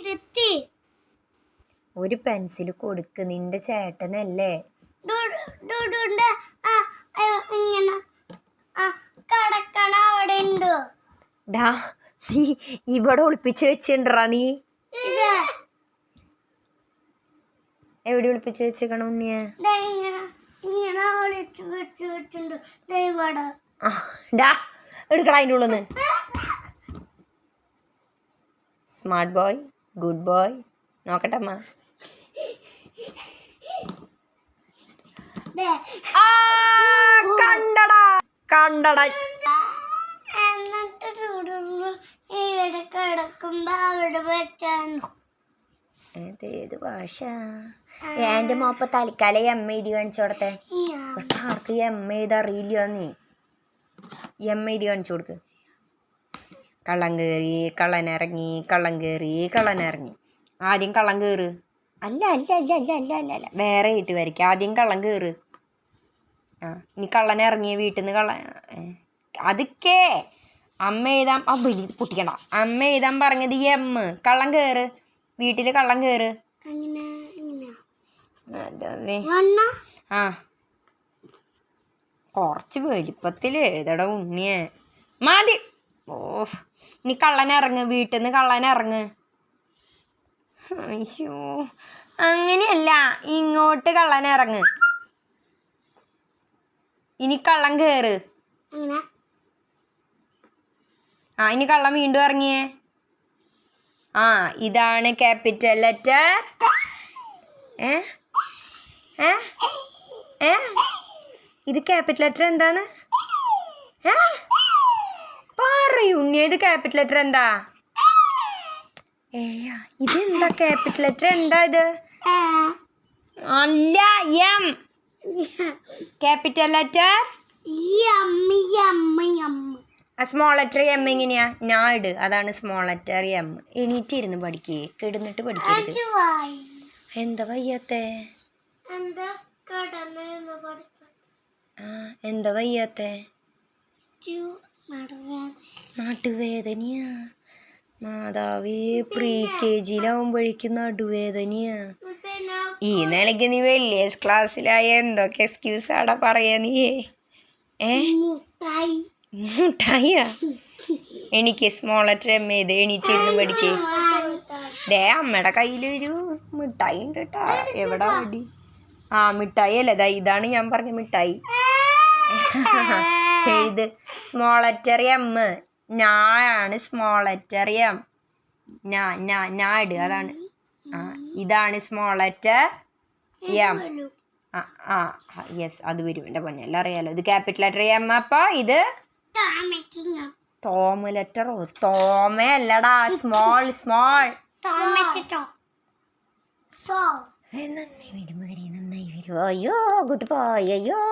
ഇരുത്തി. ഒരു പെൻസിൽ കൊടുക്ക് നിന്റെ ചേട്ടനല്ലേ? ഡാ നീ ഇവിടെ ഒളിപ്പിച്ച് വെച്ചിണ്ടാ നീ. എവിടെ ഒളിപ്പിച്ച് വെച്ചേക്കണ ഉണ്ണിയെ? എടുക്കടാ അതിന്റെ ഉള്ളിന്ന് സ്മാർട്ട് ബോയ് ഗുഡ് ബോയ്. നോക്കട്ടെ അമ്മ ദേ. ആ, കണ്ടടാ. കണ്ടടാ. എന്നിട്ട് ചൂടുമ്പോ ഇവിടെ കിടക്കുമ്പോ അവിടെ വെച്ചാണ്. ഇത് ഏത് ഭാഷ എന്റെ മോപ്പ തൽക്കാലം എം എഴുതി കാണിച്ചു കൊടുത്തേ. ആർക്ക് എം എഴുതി അറിയില്ല നീ. എം എഴുതി കാണിച്ചു കൊടുക്ക്. കള്ളം കയറി കള്ളനിറങ്ങി കള്ളം കയറി കള്ളനിറങ്ങി ആദ്യം കള്ളം കയറ് അല്ല അല്ല അല്ല അല്ല അല്ല അല്ല അല്ല. വേറെ ഇട്ട് വരയ്ക്കുക ആദ്യം കള്ളം കയറ് ആ ഇനി കള്ളൻ ഇറങ്ങിയ വീട്ടിൽ നിന്ന് കള്ള അതൊക്കെ അമ്മ എഴുതാൻ ആ വലി പൊട്ടിക്കണ്ട. അമ്മ എഴുതാൻ പറഞ്ഞത് എം കള്ളം കയറ് വീട്ടിൽ കള്ളം കയറ് ആ. കുറച്ച് വലിപ്പത്തിൽ എഴുതട ഉണ്ണിയെ. മതി. ഓ ഇനി കള്ളനിറങ്ങ് വീട്ടിൽ നിന്ന് കള്ളനിറങ്ങ്. അയ്യോ അങ്ങനെയല്ല ഇങ്ങോട്ട് കള്ളനിറങ്ങ്. ഇനി കള്ളം കേറ്. ആ ഇനി കള്ളം വീണ്ടും ഇറങ്ങിയേ. ആ ഇതാണ് ക്യാപിറ്റൽ ലെറ്റർ. ഏ? ഏ? ഏ? ഇത് ക്യാപിറ്റൽ ലെറ്റർ എന്താണ് ഏ പറയുണ്ണി ഇത് ക്യാപിറ്റൽ ലെറ്റർ എന്താ? ഏയ്യ ഇത് എന്താ ക്യാപിറ്റൽ ലെറ്റർ എന്താ ഇത്? അല്ല M capital letter small letter M എങ്ങനെയാ? നാട് അതാണ് സ്മോൾ ലെറ്റർ എം എണീറ്റിരുന്ന് പഠിക്കേ. കിടന്നിട്ട് പഠിക്കരുത് എന്താ വയ്യാത്തേ? എന്താ വയ്യാത്തേ? നടുവേദനയാ. മാതാവേ പ്രീ കെ ജിയിലാവുമ്പോഴേക്കും നടുവേദനയാ. ഈ നിലയ്ക്ക് നീ വലിയ ക്ലാസ്സിലായ എന്തൊക്കെ എക്സ്ക്യൂസ് ആടാ പറയാ നീ ഏ? മുട്ടായി. മുട്ടായിയാ? എനിക്ക് സ്മോൾ ലെറ്റർ എം ചെയ്ത് എണീറ്റിരുന്ന് പഠിക്കേ. ദേ അമ്മയുടെ കയ്യിലൊരു മിഠായി ഉണ്ട് കേട്ടാ എവിടെ വേണ്ടി ആ മിഠായി അല്ല ദാ ഇതാണ് ഞാൻ പറഞ്ഞ മിഠായി. എഴുത്. സ്മോൾ ലെറ്റർ എം ഞാണ് സ്മോൾ ലെറ്റർ എം ഞാ ഞാ ഇടുക അതാണ്. ആ ഇതാണ് സ്മോൾ ലെറ്റർ എം ആ ആ യെസ് അത് വരും എന്റെ പൊന്നെ എല്ലാം അറിയാലോ. ഇത് ക്യാപിറ്റൽ ലെറ്റർ എം അപ്പോൾ ഇത്? തോമ ലെറ്ററോ തോമയല്ലടാ സ്മോൾ സ്മോൾ താമസിച്ചോ സോ നന്നായി വരും നന്നായി വരും. അയ്യോ ഗുഡ് ബൈ അയ്യോ.